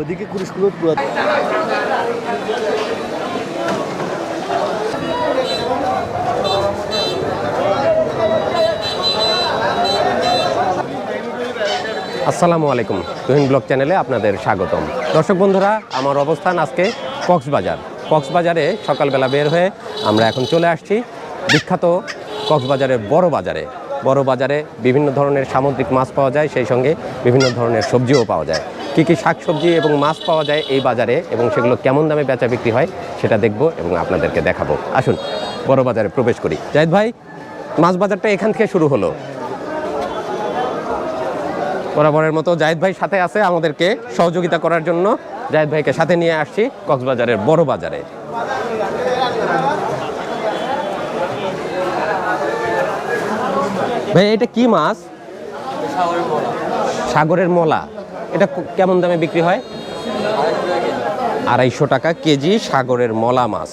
ওদিকে কুরুশগুলো পুরো আসসালামু আলাইকুম। তুহিন ব্লগ চ্যানেলে আপনাদের স্বাগতম। দর্শক বন্ধুরা, আমার অবস্থান আজকে কক্সবাজার। কক্সবাজারে সকালবেলা বের হয়ে আমরা এখন চলে আসছি বিখ্যাত কক্সবাজারের বড় বাজারে। বড় বাজারে বিভিন্ন ধরনের সামুদ্রিক মাছ পাওয়া যায়, সেই সঙ্গে বিভিন্ন ধরনের সবজিও পাওয়া যায়। কী কী শাকসবজি এবং মাছ পাওয়া যায় এই বাজারে এবং সেগুলো কেমন দামে বেচা বিক্রি হয় সেটা দেখব এবং আপনাদেরকে দেখাবো। আসুন, বড় বাজারে প্রবেশ করি। জাহিদ ভাই, মাছ বাজারটা এখান থেকে শুরু হলো। বরাবরের মতো জাহিদ ভাই সাথে আছে আমাদেরকে সহযোগিতা করার জন্য। জাহিদ ভাইকে সাথে নিয়ে আসছি কক্সবাজারের বড় বাজারে। ভাই, এটা কি মাছ? সাগরের মলা। এটা কেমন দামে বিক্রি হয়? আড়াইশো টাকা কেজি সাগরের মলা মাছ।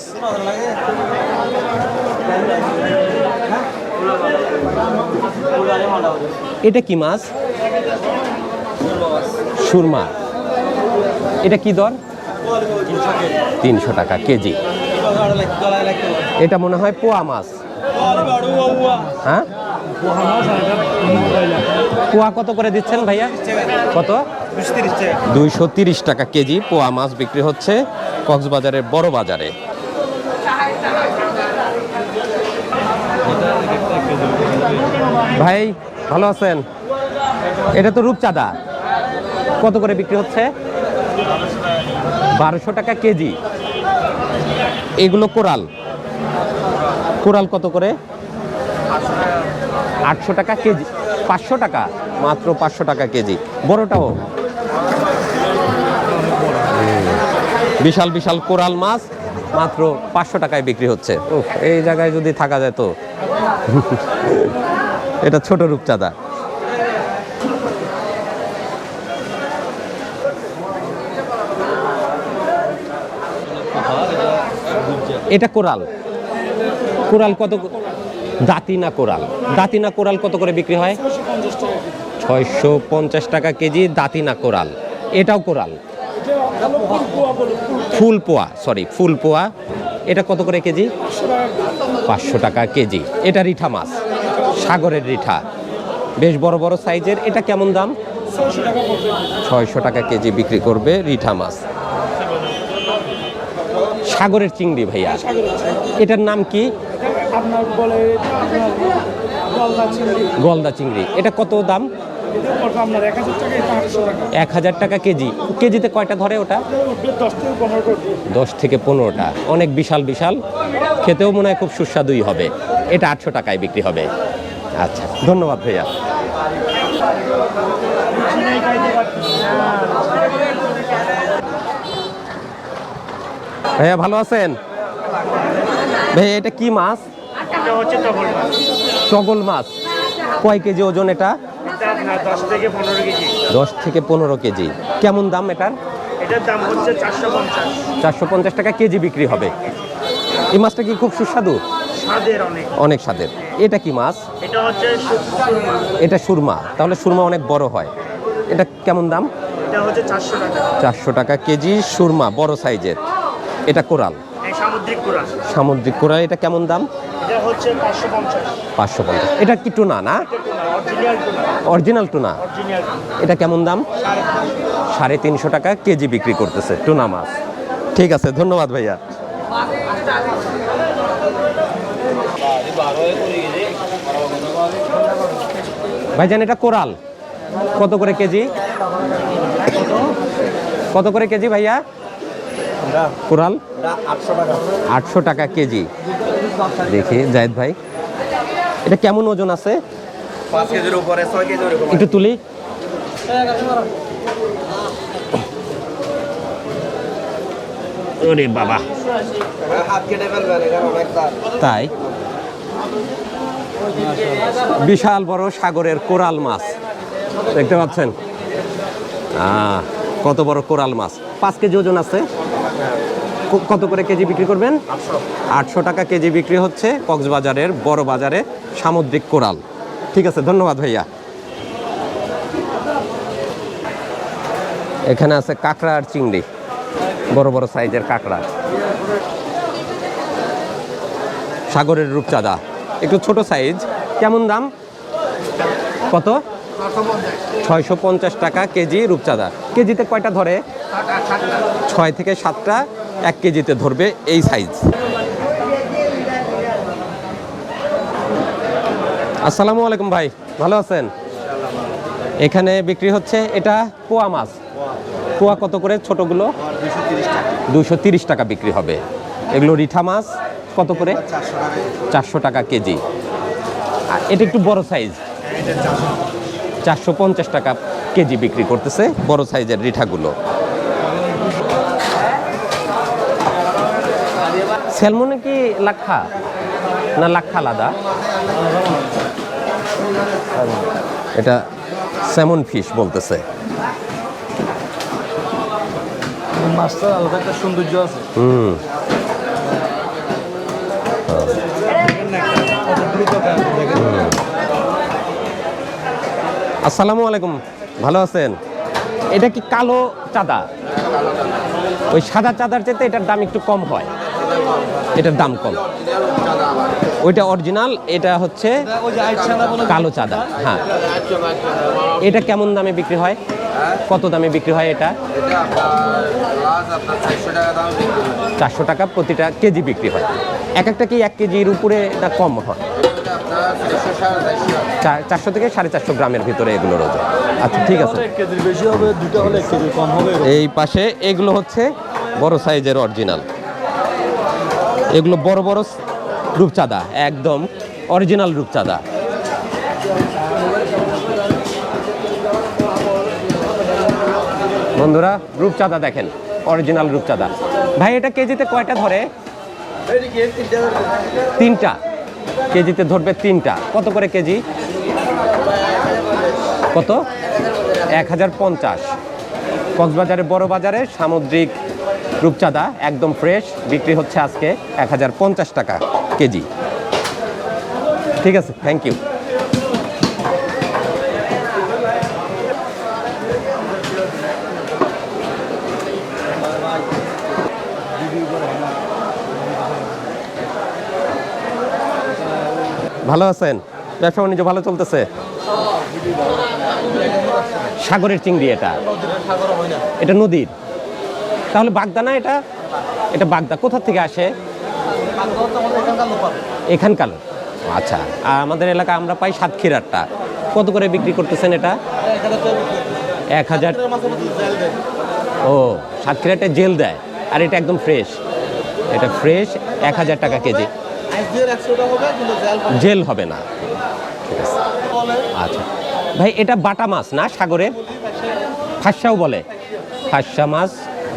এটা কি মাছ? সুরমা। এটা কি দর? তিনশো টাকা কেজি। এটা মনে হয় পোয়া মাছ। হ্যাঁ? পোয়া কত করে দিচ্ছেন ভাইয়া? কত? দুইশো তিরিশ টাকা কেজি পোয়া মাছ বিক্রি হচ্ছে কক্সবাজারের বড় বাজারে। ভাই, ভালো আছেন? এটা তো রূপচাঁদা। কত করে বিক্রি হচ্ছে? বারোশো টাকা কেজি। এগুলো কোরাল। কোরাল কত করে? আটশো টাকা কেজি পাঁচশো টাকা মাত্র পাঁচশো টাকা কেজি। বড়টাও। বিশাল বিশাল কোরাল মাছ মাত্র পাঁচশো টাকায় বিক্রি হচ্ছে। উফ, এই জায়গায় যদি থাকা যায় তো এটা ছোট রূপচাঁদা। এটা কোরাল। কোরাল কত দাতিনা কোরাল। দাতিনা কোরাল কত করে বিক্রি হয়? ছয়শো পঞ্চাশ টাকা কেজি দাতিনা কোরাল। এটাও কোরাল। ফুল পোয়া সরি ফুল পোয়া। এটা কত করে কেজি? পাঁচশো টাকা কেজি। এটা রিঠা মাছ, সাগরের রিঠা। বেশ বড় বড় সাইজের। এটা কেমন দাম? ছয়শো টাকা কেজি বিক্রি করবে রিঠা মাছ। সাগরের চিংড়ি ভাইয়া। এটার নাম কি? আপনার বলে গলদা চিংড়ি। গলদা চিংড়ি। এটা কত দাম? এক হাজার টাকা কেজি। কেজিতে কয়টা ধরে ওটা? দশ থেকে পনেরোটা। অনেক বিশাল বিশাল। খেতেও মনে হয় খুব সুস্বাদুই হবে। এটা আটশো টাকায় বিক্রি হবে। আচ্ছা ধন্যবাদ ভাইয়া। ভাইয়া ভালো আছেন? ভাইয়া এটা কি মাছ? এটা হচ্ছে তখন টগল মাছ। কয় কেজি ওজন এটা? এটা দশ থেকে পনেরো কেজি। দশ থেকে পনেরো কেজি। কেমন দাম এটার? এটার দাম হচ্ছে চারশো পঞ্চাশ। চারশো পঞ্চাশ টাকা কেজি বিক্রি হবে। এই মাছটা কি খুব সুস্বাদু? স্বাদের অনেক। অনেক স্বাদের। এটা কি মাছ? এটা হচ্ছে সুরমা। এটা সুরমা। তাহলে সুরমা অনেক বড় হয়। এটা কেমন দাম? এটা হচ্ছে চারশো টাকা। চারশো টাকা কেজি সুরমা বড় সাইজের। এটা কোরাল। সামুদ্রিক কোরাল এটা কেমন দাম? এটা হচ্ছে পাঁচশো পঞ্চাশ। এটা কি টুনা না? Original tuna. এটা কেমন দাম? সাড়ে তিনশো টাকা কেজি বিক্রি করতেছে টুনা মাছ। ঠিক আছে ধন্যবাদ ভাইয়া। ভাইজান এটা কোরাল। কত করে কেজি? কত করে কেজি ভাইয়া? কোরাল? আটশো টাকা। কেজি। দেখি জায়দ ভাই। এটা কেমন ওজন আছে? পাঁচ কেজির উপরে ছয় একটু তুলি। ওরে বাবা। তাই? বিশাল বড় সাগরের কোরাল মাছ। দেখতে পাচ্ছেন? কত বড় কোরাল মাছ। পাঁচ কেজি ওজন আছে? কত করে কেজি বিক্রি করবেন? আটশো টাকা কেজি বিক্রি হচ্ছে কক্সবাজারের বড় বাজারে সামুদ্রিক কোরাল। ঠিক আছে, ধন্যবাদ ভাইয়া। এখানে আছে কাঁকড়া আর চিংড়ি, বড় বড় সাইজের কাঁকড়া। সাগরের রূপচাঁদা, একটু ছোট সাইজ, কেমন দাম? কত? ছয়শো পঞ্চাশ টাকা কেজি রূপচাঁদা। কেজিতে কয়টা ধরে? ছয় থেকে সাতটা। এক কেজিতে ধরবে এই সাইজ। আসসালামু আলাইকুম ভাই, ভালো আছেন? এখানে বিক্রি হচ্ছে এটা পোয়া মাছ। পোয়া কত করে? ছোটগুলো? দুশো তিরিশ টাকা বিক্রি হবে। এগুলো রিঠা মাছ, কত করে? চারশো টাকা কেজি। এটা একটু বড় সাইজ। চারশো পঞ্চাশ টাকা কেজি বিক্রি করতেছে বড় সাইজের রিঠাগুলো। স্যালমনে কি লাক্ষা? না লাক্ষা আলাদা? এটা স্যামন ফিশ বলতেছে। মাছটার আলাদা একটা সৌন্দর্য আছে। হুম। আসসালামু আলাইকুম। ভালো আছেন? এটা কি কালো চাঁদা? ওই সাদা চাঁদার চাইতে এটার দাম একটু কম হয়। এটার দাম কম। ওইটা অরিজিনাল এটা হচ্ছে কালো চাঁদা। হ্যাঁ। এটা কেমন দামে বিক্রি হয়? কত দামে বিক্রি হয় এটা? চারশো টাকা প্রতিটা কেজি বিক্রি হয়। এক একটা কি এক কেজির উপরে এটা কম হয়? চারশো থেকে সাড়ে চারশো গ্রামের ভিতরে এগুলোর ওজন আচ্ছা ঠিক আছে। এই পাশে এগুলো হচ্ছে বড় সাইজের অরিজিনাল এগুলো বড় বড় রূপচাঁদা, একদম অরিজিনাল রূপচাঁদা। বন্ধুরা, রূপচাঁদা দেখেন অরিজিনাল রূপচাঁদা। ভাই, এটা কেজিতে কয়টা ধরে? তিনটা। কেজিতে ধরবে তিনটা। কত করে কেজি? কত? এক হাজার পঞ্চাশ। কক্সবাজারে বড় বাজারে সামুদ্রিক রূপচাঁদা একদম ফ্রেশ বিক্রি হচ্ছে আজকে এক হাজার পঞ্চাশ টাকা কেজি। ঠিক আছে থ্যাংক ইউ ভালো আছেন? ব্যবসা বাণিজ্য ভালো চলতেছে? সাগরের চিংড়ি এটা। এটা নদীর? তাহলে বাগদা না এটা এটা বাগদা। কোথা থেকে আসে? এখানকার আচ্ছা আর আমাদের এলাকা আমরা পাই সাতক্ষীরারটা কত করে বিক্রি করতেছেন এটা? এক হাজার। ও, সাতক্ষীরাটা জেল দেয়, আর এটা একদম ফ্রেশ। এটা ফ্রেশ, এক হাজার টাকা কেজি। জেল হবে না। আচ্ছা। ভাই, এটা বাটা মাছ না, সাগরে? ফাঁসাও বলে। ফাঁসা মাছ।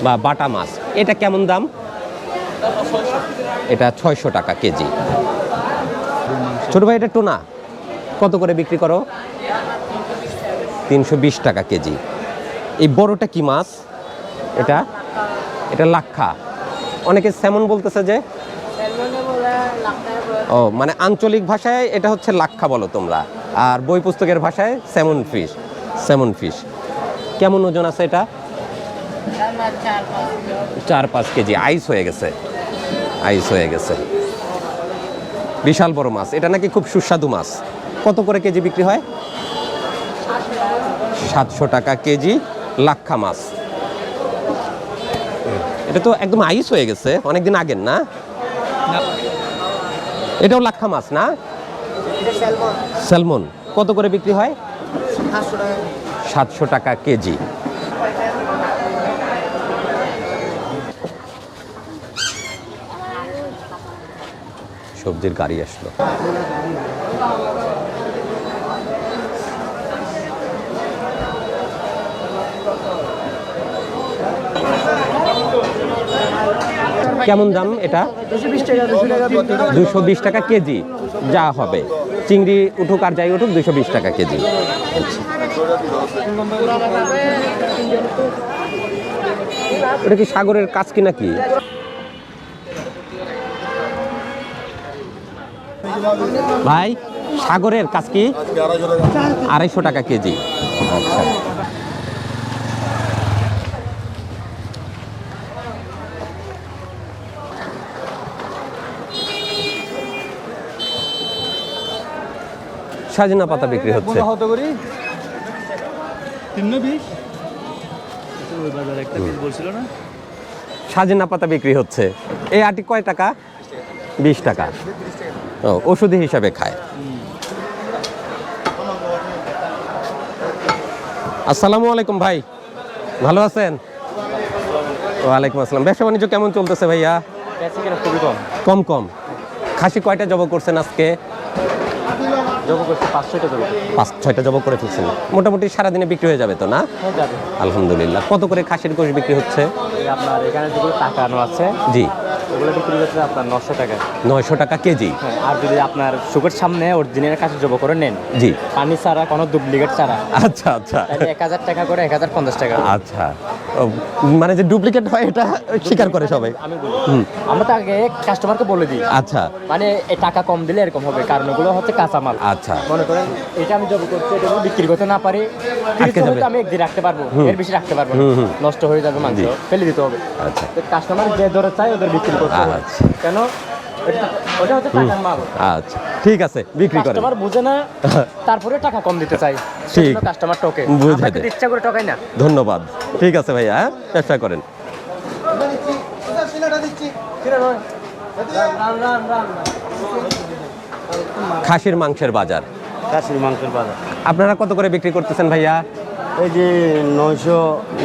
বা বাটা মাছ। এটা কেমন দাম? এটা ছয়শো টাকা কেজি। ছোট ভাই, এটা টোনা। কত করে বিক্রি করো? তিনশো বিশ টাকা কেজি। এই বড়টা কি মাছ? এটা? এটা লাক্ষা। অনেকে স্যামন বলতেছে যে ও মানে আঞ্চলিক ভাষায় এটা হচ্ছে লাক্ষা বলো তোমরা। আর বই পুস্তকের ভাষায় স্যামন ফিশ। Salmon fish. কেমন ওজন আছে এটা? চার পাঁচ কেজি। আইস হয়ে গেছে। আইস হয়ে গেছে। বিশাল বড় মাছ এটা নাকি খুব সুস্বাদু মাছ। কত করে কেজি বিক্রি হয়? সাতশো টাকা কেজি লাক্ষা মাছ। এটা তো একদম আইস হয়ে গেছে অনেকদিন আগের না? এটাও লাক্ষা মাছ না? স্যালমন। কত করে বিক্রি হয়? সাতশো টাকা কেজি। সবজির গাড়ি আসলো। কেমন দাম এটা? দুশো বিশ টাকা কেজি। যা হবে। চিংড়ি উঠুক আর যাই উঠুক, দুশো বিশ টাকা কেজি। এটা কি সাগরের কাজ কি নাকি? ভাই সাগরের কাজ কি? আড়াইশো টাকা কেজি। আচ্ছা। সাজিনা পাতা বিক্রি হচ্ছে। সাজিনা পাতা বিক্রি হচ্ছে। এই আটি কয় টাকা? বিশ টাকা। ওষুধি হিসাবে খায়। আসসালামু আলাইকুম ভাই ভালো আছেন? ওয়ালাইকুম আসসালাম। ব্যবসা বাণিজ্য কেমন চলতেছে ভাইয়া? খুবই কম। কম কম। খাসি কয়টা জব করছেন আজকে? পাঁচ ছয়টা জব করে ফেলছেন। মোটামুটি সারাদিনে বিক্রি হয়ে যাবে তো না? আলহামদুলিল্লাহ। কত করে খাসির গোশ বিক্রি হচ্ছে? আপনার এখানে যেগুলো টাকানো আছে জি। ওগুলো বিক্রি করছে আপনার নশো টাকা। নয়শো টাকা কেজি। হ্যাঁ আর যদি আপনার সুগার সামনে অরিজিনাল কাছে জব করে নেন জি। পানি ছাড়া কোনো ডুপ্লিকেট ছাড়া। আচ্ছা আচ্ছা। এক হাজার টাকা করে এক হাজার পঞ্চাশ টাকা। আচ্ছা। মানে যে ডুপ্লিকেট হয় এটা স্বীকার করে সবাই। আমি বলি আমরা তো আগে কাস্টমারকে বলে দিই। আচ্ছা। মানে টাকা কম দিলে এরকম হবে কারণ ওগুলো হচ্ছে কাঁচামাল। আচ্ছা। মনে করেন এটা আমি জব করছি এটা বিক্রি করতে না পারি আমি একদিন রাখতে পারব এর বেশি রাখতে পারব। নষ্ট হয়ে যাবে মাংস ফেলে দিতে হবে। আচ্ছা। কাস্টমার যে ধরে চাই ওদের বিক্রি আচ্ছা। কেন? ওটা- ওটা হচ্ছে আচ্ছা। ঠিক আছে বিক্রি করেন। কাস্টমার বুঝে না তারপরে টাকা কম দিতে চাই ঠিক। কাস্টমার টকে ইচ্ছা করে টকাই না। ধন্যবাদ। ঠিক আছে ভাইয়া হ্যাঁ? চেষ্টা করেন। খাসির মাংসের বাজার। কাশির মাংসের বাজার। আপনারা কত করে বিক্রি করতেছেন ভাইয়া? এই যে নয়শো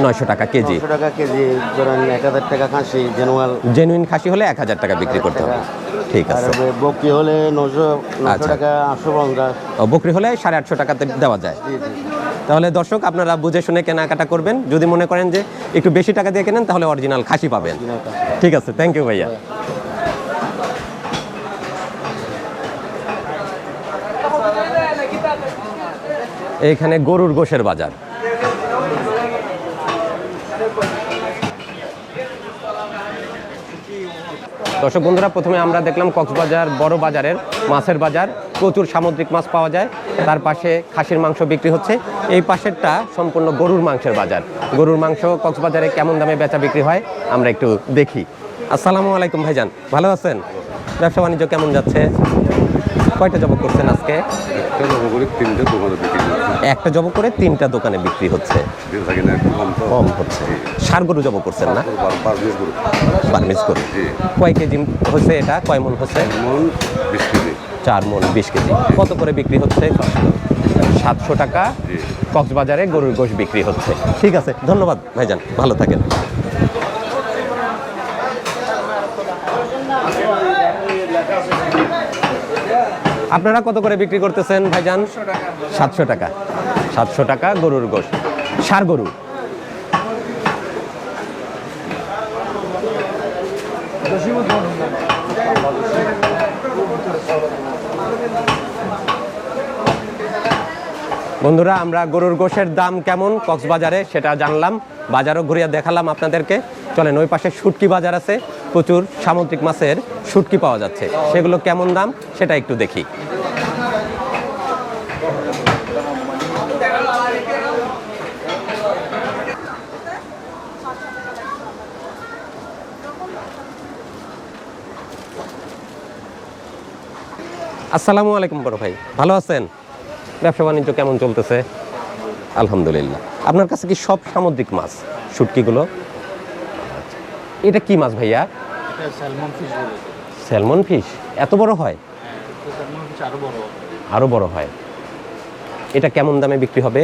নয়শো টাকা কেজি। নশো টাকা কেজি ধরেন এক হাজার টাকা খাসি জেনুয়াল জেনুইন খাসি হলে এক হাজার টাকা বিক্রি করতে হবে। ঠিক আর আছে বকরি হলে নশো নশো আচ্ছা। টাকা আটশো পঞ্চাশ। বকরি হলে সাড়ে আটশো টাকাতে দেওয়া যায়। তাহলে দর্শক আপনারা বুঝে শুনে কেনাকাটা করবেন। যদি মনে করেন যে একটু বেশি টাকা দিয়ে কেনেন তাহলে অরিজিনাল খাসি পাবেন। ঠিক আছে থ্যাংক ইউ ভাইয়া। এইখানে গরুর গোশের বাজার। দর্শক বন্ধুরা, প্রথমে আমরা দেখলাম কক্সবাজার বড় বাজারের মাছের বাজার। প্রচুর সামুদ্রিক মাছ পাওয়া যায়। তার পাশে খাসির মাংস বিক্রি হচ্ছে। এই পাশেরটা সম্পূর্ণ গরুর মাংসের বাজার। গরুর মাংস কক্সবাজারে কেমন দামে বেচা বিক্রি হয়, আমরা একটু দেখি। আসসালামু আলাইকুম ভাইজান, ভালো আছেন? ব্যবসা বাণিজ্য কেমন যাচ্ছে? কয়টা জব করছেন আজকে? একটা জব করে তিনটে দোকানে বিক্রি করছি একটা জব করে তিনটা দোকানে বিক্রি হচ্ছে। থাকে কম হচ্ছে। সার গরু জব করছেন না? করে গরু কয় কেজি হচ্ছে এটা? কয় মন হচ্ছে? মন বিশ কেজি। চার মন বিশ কেজি। কত করে বিক্রি হচ্ছে? সাতশো টাকা। কক্সবাজারে গরুর গোশ বিক্রি হচ্ছে। ঠিক আছে ধন্যবাদ ভাইজান। ভালো থাকেন। আপনারা কত করে বিক্রি করতেছেন, ভাইজান? সাতশো টাকা। সাতশো টাকা গরুর গোশ। সার গরু। বন্ধুরা, আমরা গরুর গোশের দাম কেমন, কক্সবাজারে সেটা জানলাম। বাজারও ঘুরিয়ে দেখালাম আপনাদেরকে। চলেন, ওই পাশে শুটকি বাজার আছে। প্রচুর সামুদ্রিক মাছের শুটকি পাওয়া যাচ্ছে। সেগুলো কেমন দাম? সেটা একটু দেখি। আসসালামু আলাইকুম বড় ভাই, ভালো আছেন? ব্যবসা বাণিজ্য কেমন চলতেছে? আলহামদুলিল্লাহ। আপনার কাছে কি সব সামুদ্রিক মাছ, শুটকিগুলো। এটা কি মাছ ভাইয়া? স্যালমন ফিশ স্যালমন ফিশ এত বড় হয়? আরও বড় হয়। এটা কেমন দামে বিক্রি হবে।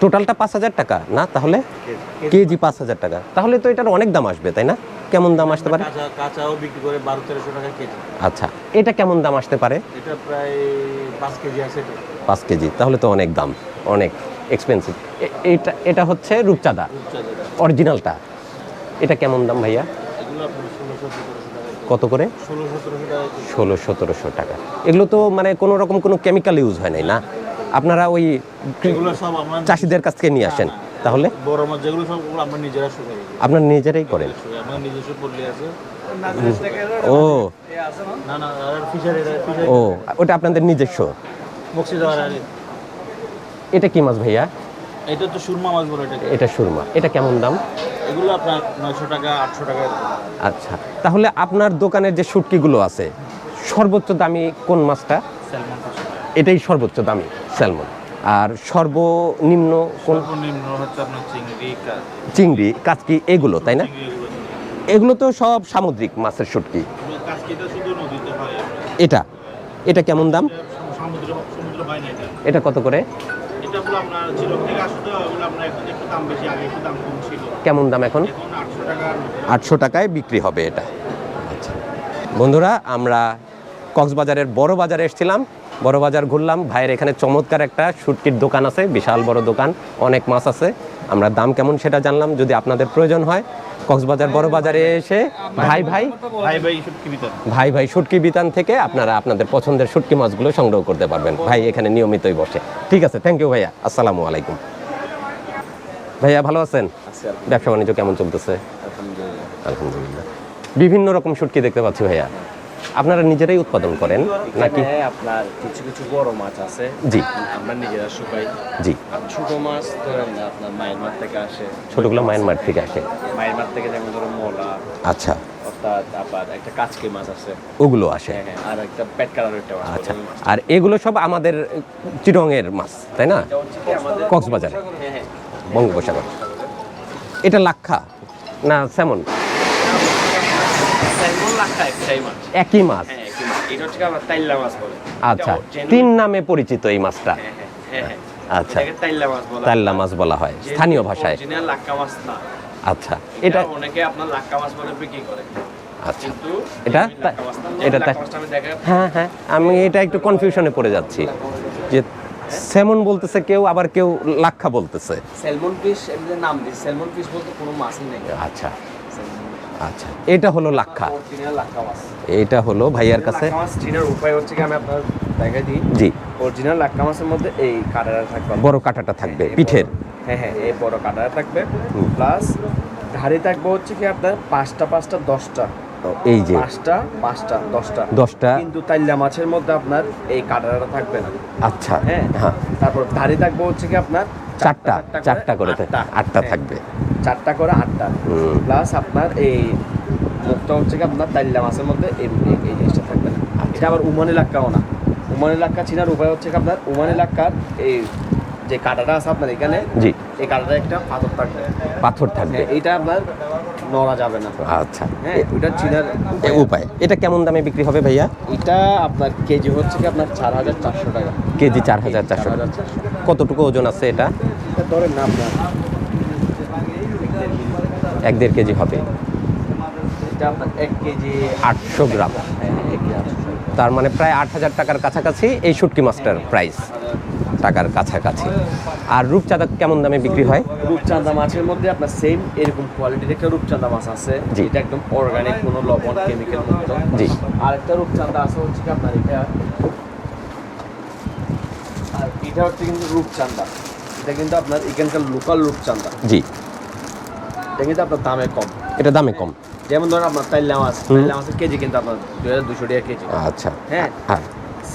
টোটালটা পাঁচ হাজার টাকা না তাহলে? কেজি। পাঁচ হাজার টাকা। তাহলে তো এটার অনেক দাম আসবে তাই না? কেমন দাম আসতে পারে? কাঁচাও বিক্রি করে বারো তেরোশো টাকা কেজি। আচ্ছা এটা কেমন দাম আসতে পারে? এটা প্রায় পাঁচ কেজি আছে পাঁচ কেজি তাহলে তো অনেক দাম অনেক এক্সপেন্সিভ এটা এটা হচ্ছে রূপচাঁদা। অরিজিনালটা এটা কেমন দাম ভাইয়া? আপনার কত করে? ষোলো সতেরোশো টাকা। এগুলো তো মানে কোনো রকম কোনো কেমিক্যাল ইউজ হয় নাই না? আপনারা ওই সব চাষিদের কাছ থেকে নিয়ে আসেন তাহলে? বড় মাছ যেগুলো সব আমরা নিজেরা শুরু করি নিজেরাই করেন? আমার নিজস্ব পল্লী আছে। ও। না না ফিশারি ফিশারি ও ওটা আপনাদের নিজস্ব? এটা কি মাছ ভাইয়া? এটা তো সুরমা মাছ বলে এটা সুরমা। এটা কেমন দাম? এগুলো আপনার নয়শো টাকা আটশো টাকা আচ্ছা তাহলে আপনার দোকানের যে শুটকিগুলো আছে সর্বোচ্চ দামি কোন মাছটা? এটাই সর্বোচ্চ দামি স্যালমন। আর সর্বনিম্ন কোন? সর্বনিম্ন হচ্ছে আপনার চিংড়ি চিংড়ি কাচকি এগুলো তাই না? এগুলো তো সব সামুদ্রিক মাছের শুটকি। কাজকিটা শুধু নদীতে হয়। এটা? এটা কেমন দাম? এটা। কত করে? এটা আপনার থেকে আসতো ওগুলো আপনার একটু দাম বেশি আগে একটু দাম কম ছিল। কেমন দাম এখন? আটশো টাকায় বিক্রি হবে এটা। আচ্ছা। বন্ধুরা আমরা কক্সবাজারের বড় বাজারে এসেছিলাম। বড় বাজার ঘুরলাম। ভাইয়ের এখানে চমৎকার একটা শুটকির দোকান আছে বিশাল বড় দোকান অনেক মাছ আছে। আমরা দাম কেমন সেটা জানলাম যদি আপনাদের প্রয়োজন হয়। কক্সবাজার বড় বাজারে এসে ভাই ভাই ভাই ভাই শুটকি বিতান থেকে আপনারা আপনাদের পছন্দের শুটকি মাছগুলো সংগ্রহ করতে পারবেন। ভাই এখানে নিয়মিতই বসে। ঠিক আছে থ্যাংক ইউ ভাইয়া। আসসালামু আলাইকুম। ভাইয়া ভালো আছেন? ব্যবসা বাণিজ্য কেমন চলতেছে? আলহামদুলিল্লাহ। বিভিন্ন রকম শুটকি দেখতে পাচ্ছি ভাইয়া। আপনারা নিজেরাই উৎপাদন করেন নাকি? আপনার কিছু কিছু বড় মাছ আছে। জি। আমরা নিজেরা শুকাই। জি। ছোট মাছ ধরেন আপনার মায়ের মাঠ থেকে আসে। ছোটগুলো মায়ানমার থেকে আসে। মায়ের মাঠ থেকে যেমন ধরো মলা আচ্ছা। অর্থাৎ আবার একটা কাচকি মাছ আছে। ওগুলো আসে। হ্যাঁ হ্যাঁ আর একটা পেট কালার একটা মাছ আচ্ছা। আর এগুলো সব আমাদের চিরঙের মাছ তাই না? কক্সবাজার। হ্যাঁ। বঙ্গোপসাগর। এটা লাক্ষা। না স্যামন। একই মাছ। হ্যাঁ আচ্ছা তিন নামে পরিচিত এই মাছটা। হ্যাঁ হ্যাঁ আচ্ছা এটাকে তাইল্লা মাছ বলা তাল্লা মাছ বলা হয়। স্থানীয় ভাষায়। আচ্ছা এটা অনেকে আপনার লাক্কা মাছ বলে বিক্রি করে। আচ্ছা এটা। এটা হ্যাঁ হ্যাঁ আমি এটা একটু কনফিউশনে পড়ে যাচ্ছি। যে স্যামন বলতেছে কেউ আবার কেউ লাক্ষা বলতেছে। স্যালমন ফিশ এমনি নাম দিই স্যালমন ফিশ বলতে কোনো মাছই নেই। আচ্ছা। আচ্ছা। এটা হলো লাক্ষা। এটা হলো ভাইয়ার কাছে। উপায় হচ্ছে কি আমি আপনার দেখাই দিই। জি। অরিজিনাল লাক্কা মাছের মধ্যে এই কাটাটা থাকবে। বড় কাঁটাটা থাকবে এই পিঠের। হ্যাঁ হ্যাঁ এই বড় কাটারা থাকবে। প্লাস ধারে থাকবে হচ্ছে কি আপনার পাঁচটা পাঁচটা দশটা। এই যে পাঁচটা পাঁচটা দশটা। দশটা। কিন্তু তাইল্লা মাছের মধ্যে আপনার এই কাটারাটা থাকবে না। আচ্ছা হ্যাঁ হ্যাঁ। তারপর ধারে থাকবে হচ্ছে কি আপনার চারটা চারটা করে আটটা। হ্যাঁ, থাকবে। চারটা করে আটটা। প্লাস আপনার এই মুখটা হচ্ছে কি আপনার তাইল্লা মাছের মধ্যে এই এই- জিনিসটা থাকবে না। আচ্ছা। এটা আবার উমান এলাকাও না। উমান এলাকা চিনার উপায় হচ্ছে কি আপনার উমান এলাকার এই যে কাটাটা আছে আপনার এখানে জি। এই কাটাটা একটা পাথর থাকবে। পাথর থাকবে। হ্যাঁ, এইটা আপনার নড়া যাবে না। আচ্ছা। হ্যাঁ ওইটা চিনার উপায়। এটা কেমন দামে বিক্রি হবে ভাইয়া? এটা আপনার কেজি হচ্ছে কি আপনার চার হাজার চারশো টাকা। কেজি চার হাজার চারশো কতটুকু ওজন আছে এটা? ধরেন না। আপনার এক দেড় কেজি হবে। এটা আপনার এক কেজি আটশো গ্রাম। হ্যাঁ। তার মানে প্রায় আট হাজার টাকার কাছাকাছি এই শুটকি মাছটার প্রাইস টাকার কাছাকাছি। আর রূপচাঁদা কেমন দামে বিক্রি হয়? রূপচাঁদা মাছের মধ্যে আপনার সেম এরকম কোয়ালিটির একটা রূপচাঁদা মাছ আছে। এটা একদম অর্গানিক কোনো লবণ কেমিক্যাল মুক্ত। জি। আর একটা রূপচাঁদা আছে হচ্ছে কি আপনার এটা। আর এটা হচ্ছে কিন্তু রূপচাঁদা। এটা কিন্তু আপনার এখানকার লোকাল রূপচাঁদা। জি। এটা কিন্তু আপনার দামে কম। এটা দামে কম। যেমন ধরুন আপনার তাইল্লা মাছ হুম। তাইল্লা মাছের কেজি কিন্তু আপনার দুই হাজার দুশো টাকা কেজি। আচ্ছা। হ্যাঁ? হ্যাঁ।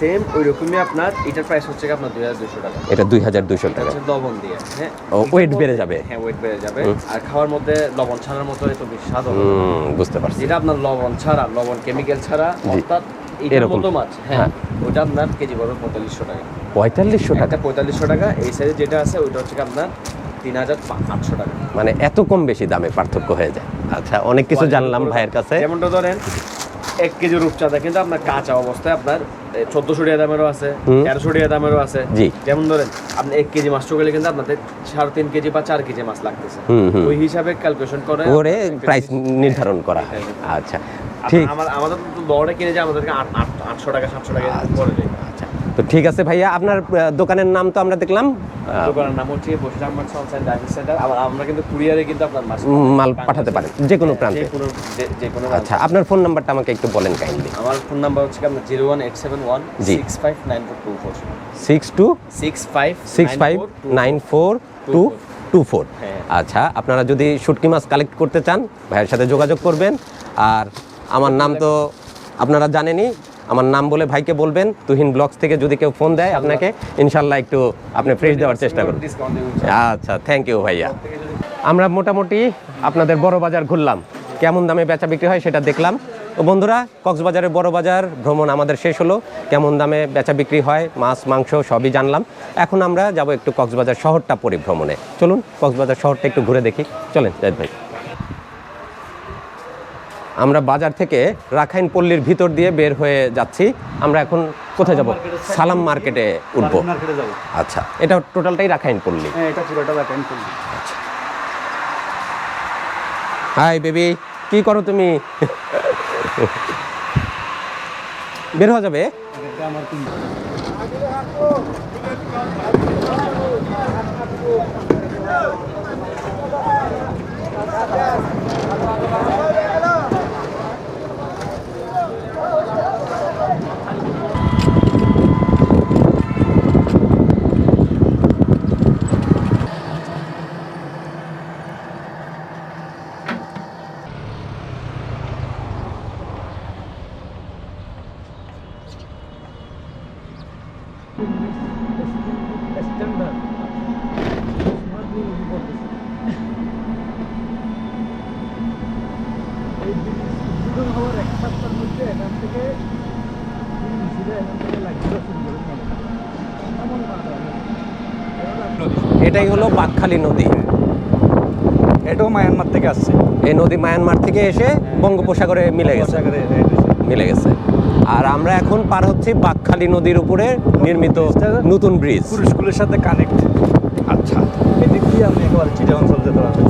সেম ওই রকমই আপনার এটার প্রাইস হচ্ছে কি আপনার দুই হাজার দুশো টাকা। এটা দুই হাজার দুশো এটা টাকা লবণ দিয়ে হ্যাঁ? ও, weight বেড়ে যাবে। হ্যাঁ ওয়েট বেড়ে যাবে। আর খাওয়ার মধ্যে লবণ ছাড়ার মতো এত বেশি স্বাদ হবে হুম, বুঝতে পারছি। যেটা আপনার লবণ ছাড়া লবণ কেমিক্যাল ছাড়া অর্থাৎ এটার মতো মাছ হ্যাঁ হ্যাঁ। ওটা আপনার কেজি পড়বে পঁয়তাল্লিশশো টাকা। পঁয়তাল্লিশশো টাকা? পঁয়তাল্লিশশো টাকা এই সাইজে যেটা আছে ওইটা হচ্ছে কি আপনার তিন হাজার আটশো টাকা। মানে এত কম বেশি দামে পার্থক্য হয়ে যায়। আচ্ছা অনেক কিছু জানলাম ভাইয়ের কাছে। যেমনটা ধরেন এক কেজি রূপচাঁদা কিন্তু আপনার কাঁচা অবস্থায় আপনার চোদ্দশো টাকা দামেরও আছে তেরোশো টাকা দামেরও আছে। জি। যেমন ধরেন আপনি এক কেজি মাছ চোখে কিন্তু আপনাদের সাড়ে তিন কেজি বা চার কেজি মাছ লাগতেছে। ওই হিসাবে ক্যালকুলেশন করে করে প্রাইস নির্ধারণ করা আচ্ছা ঠিক। আমার আমাদের তো দরে কিনে যে আমাদেরকে আট- আট- আটশো টাকা সাতশো টাকা পড়ে যায়। আচ্ছা তো ঠিক আছে ভাইয়া আপনার দোকানের নাম তো আমরা দেখলাম। দোকানের নাম হচ্ছে বসিরাম সেন্টার। আবার আমরা কিন্তু কুরিয়ারে কিন্তু আপনার মাল পাঠাতে পারেন যে কোনো প্রান্তে। যে কোনো যে- কোনো আচ্ছা আপনার ফোন নাম্বারটা আমাকে একটু বলেন কাইন্ডলি আমার ফোন নাম্বার হচ্ছে আপনার zero one eight seven one. Six five nine four two four. Six two six five six five nine four two two four. হ্যাঁ। আচ্ছা আপনারা যদি শুটকি মাছ কালেক্ট করতে চান ভাইয়ের সাথে যোগাযোগ করবেন। আর আমার নাম তো আপনারা জানেনই আমার নাম বলে ভাইকে বলবেন তুহিন ব্লগস থেকে যদি কেউ ফোন দেয় আপনাকে ইনশাল্লাহ একটু আপনি ফ্রেশ দেওয়ার চেষ্টা করুন। আচ্ছা থ্যাংক ইউ ভাইয়া। আমরা মোটামুটি আপনাদের বড় বাজার ঘুরলাম। কেমন দামে বেচা বিক্রি হয় সেটা দেখলাম। তো বন্ধুরা কক্সবাজারের বড় বাজার ভ্রমণ আমাদের শেষ হলো। কেমন দামে বেচা বিক্রি হয় মাছ মাংস সবই জানলাম। এখন আমরা যাব একটু কক্সবাজার শহরটা পরিভ্রমণে। চলুন কক্সবাজার শহরটা একটু ঘুরে দেখি। চলেন জাহিদ ভাই। আমরা বাজার থেকে রাখাইন পল্লীর ভিতর দিয়ে বের হয়ে যাচ্ছি। আমরা এখন কোথায় যাব? সালাম মার্কেটে উঠবো। আচ্ছা এটা টোটালটাই রাখাইন পল্লী? হ্যাঁ এটা পুরোটা ব্যাটাইন করব হাই বেবি কি করো তুমি? বের হওয়া যাবে? আমার তিন স্ট্যান্ডার্ড স্মার্টলি ইউজ করতেছে এই উদ্বোধন হওয়ার এক সপ্তাহের মধ্যে এখান থেকে ছিল এখান থেকে লাগছিল শুরু করে এমন বাধা এটাই হলো বাকখালী নদী। এটাও মায়ানমার থেকে আসছে। এই নদী মায়ানমার থেকে এসে বঙ্গোপসাগরে মিলে গেছে। মিলে গেছে। আর আমরা এখন পার হচ্ছি বাকখালী নদীর উপরে নির্মিত নতুন ব্রিজ স্কুলের সাথে কানেক্ট আচ্ছা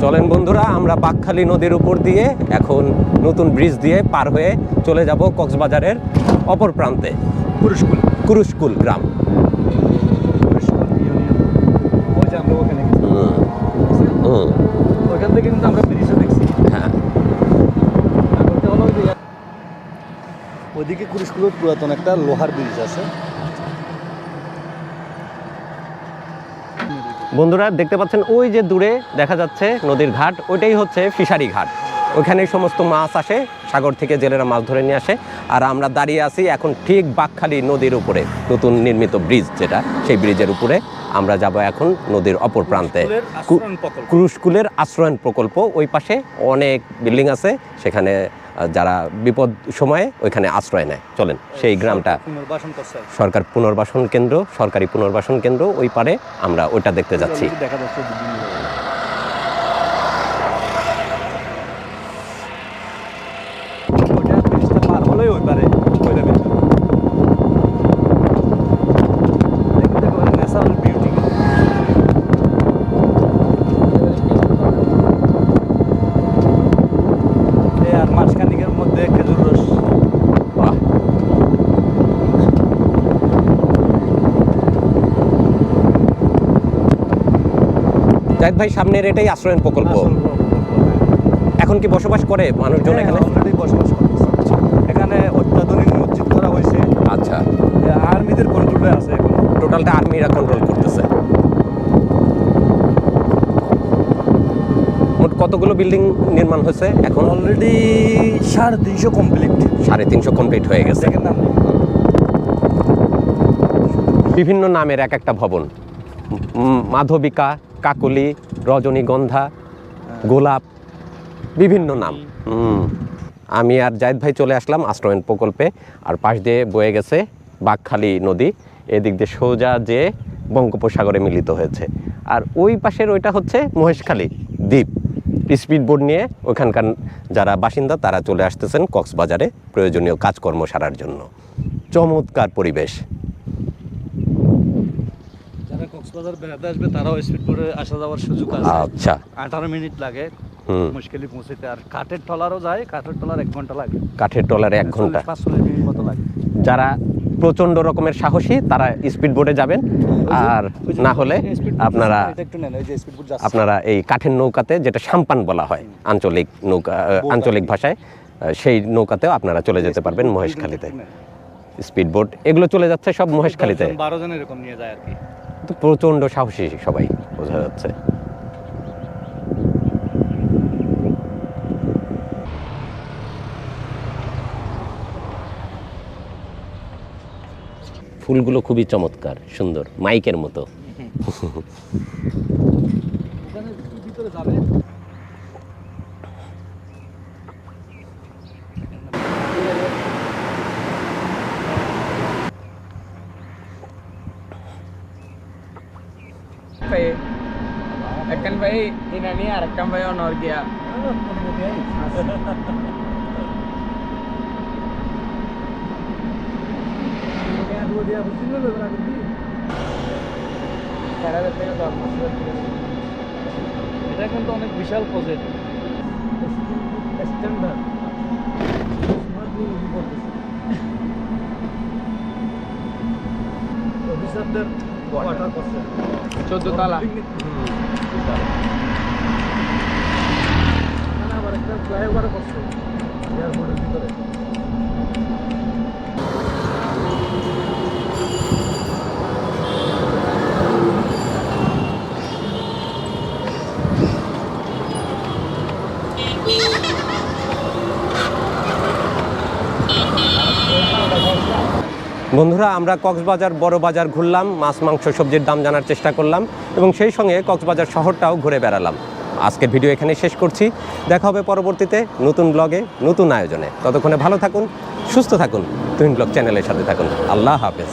চলেন বন্ধুরা আমরা বাকখালী নদীর উপর দিয়ে এখন নতুন ব্রিজ দিয়ে পার হয়ে চলে যাব কক্সবাজারের অপর প্রান্তে। পুরস্কুল কুরুশকুল গ্রাম পুরস্কুল ইউনিয়ন ওই যে আমরা ওখানে গেছি হুম, ওখান থেকে কিন্তু আমরা দেখছি। হ্যাঁ। ওইদিকে কুরিশগুলো পুরাতন একটা লোহার ব্রিজ আছে। বন্ধুরা দেখতে পাচ্ছেন ওই যে দূরে দেখা যাচ্ছে নদীর ঘাট ওইটাই হচ্ছে ফিশারি ঘাট। ওইখানে সমস্ত মাছ আসে সাগর থেকে জেলেরা মাছ ধরে নিয়ে আসে। আর আমরা দাঁড়িয়ে আছি এখন ঠিক বাকখালী নদীর উপরে নতুন নির্মিত ব্রিজ যেটা সেই ব্রিজের উপরে। আমরা যাব এখন নদীর অপর প্রান্তে। কুরুশকুলের আশ্রয়ণ প্রকল্প। ওই পাশে অনেক বিল্ডিং আছে সেখানে যারা বিপদ সময়ে ওইখানে আশ্রয় নেয়। চলেন সেই গ্রামটা। সরকার পুনর্বাসন কেন্দ্র সরকারি পুনর্বাসন কেন্দ্র ওই পারে আমরা ওইটা দেখতে যাচ্ছি Already দেখা যাচ্ছে বিভিন্ন জায়গায়। ওইটা ব্রিজটা পার হলেই ওই পারে ওইটা বের হবে। দেখুন, দেখুন, natural beauty। এই আর মাসখানিকের মধ্যে খেজুর রস বাহ জাহিদ ভাই সামনের এটাই আশ্রয়ণ প্রকল্প। এখন কি বসবাস করে মানুষজন হ্যাঁ, এখানে? already বসবাস করতেছে। এখানে অত্যাধুনিক মসজিদ করা হয়েছে। আচ্ছা। আর্মিদের কন্ট্রোলে আছে এখন। টোটালটা আর্মিরা কন্ট্রোল করতেছে। মোট কতগুলো বিল্ডিং নির্মাণ হয়েছে এখন? অলরেডি সাড়ে তিনশো কমপ্লিট সাড়ে তিনশো কমপ্লিট হয়ে গেছে। বিভিন্ন নামের এক একটা ভবন। মাধবিকা কাকলি, রজনীগন্ধা, গোলাপ, বিভিন্ন নাম। আমি আর জায়দ ভাই চলে আসলাম আশ্রয়ণ প্রকল্পে। আর পাশ দিয়ে বয়ে গেছে বাঘখালী নদী। এদিক দিয়ে সোজা যে বঙ্গোপসাগরে মিলিত হয়েছে। আর ওই পাশের ওইটা হচ্ছে মহেশখালী দ্বীপ। স্পিড বোর্ড নিয়ে ওখানকার যারা বাসিন্দা, তারা চলে আসতেছেন কক্সবাজারে প্রয়োজনীয় কাজকর্ম সারার জন্য। চমৎকার পরিবেশ। কক্সবাজার বেড়াতে আসবে তারাও স্পিড আসা যাওয়ার সুযোগ আছে। আচ্ছা। আঠারো মিনিট লাগে হুম। মুশকিলে পৌঁছতে আর কাঠের টলারও যায় কাঠের টলার এক ঘণ্টা লাগে। কাঠের টলারে এক ঘণ্টা। পাঁচচল্লিশ মিনিট মতো লাগে। যারা প্রচণ্ড রকমের সাহসী তারা স্পিড বোটে যাবেন। আর না হলে আপনারা আপনারা এই কাঠের নৌকাতে যেটা সাম্পান বলা হয় আঞ্চলিক নৌকা আঞ্চলিক ভাষায় সেই নৌকাতেও আপনারা চলে যেতে পারবেন মহেশখালীতে। স্পিড বোট এগুলো চলে যাচ্ছে সব মহেশখালীতে। বারো জন এরকম নিয়ে যায় আর কি। তো প্রচণ্ড সাহসী সবাই বোঝা যাচ্ছে। ফুলগুলো খুবই চমৎকার সুন্দর মাইকের মতো। ভিতরে ভাই ইনানি আর একটা ভাই এটা কিন্তু অনেক বিশাল প্রজেক্ট স্ট্যান্ডার্ড অফিসারদের কোয়ার্টার করছে চোদ্দ তালা আবার একটা ফ্লাইওভার করছে এয়ারপোর্টের ভিতরে বন্ধুরা, আমরা কক্সবাজার বড় বাজার ঘুরলাম, মাছ, মাংস, সবজির দাম জানার চেষ্টা করলাম এবং সেই সঙ্গে কক্সবাজার শহরটাও ঘুরে বেড়ালাম। আজকের ভিডিও এখানে শেষ করছি। দেখা হবে পরবর্তীতে নতুন ব্লগে, নতুন আয়োজনে। ততক্ষণে ভালো থাকুন, সুস্থ থাকুন তুহিন ব্লগ চ্যানেলের সাথে থাকুন। আল্লাহ হাফেজ।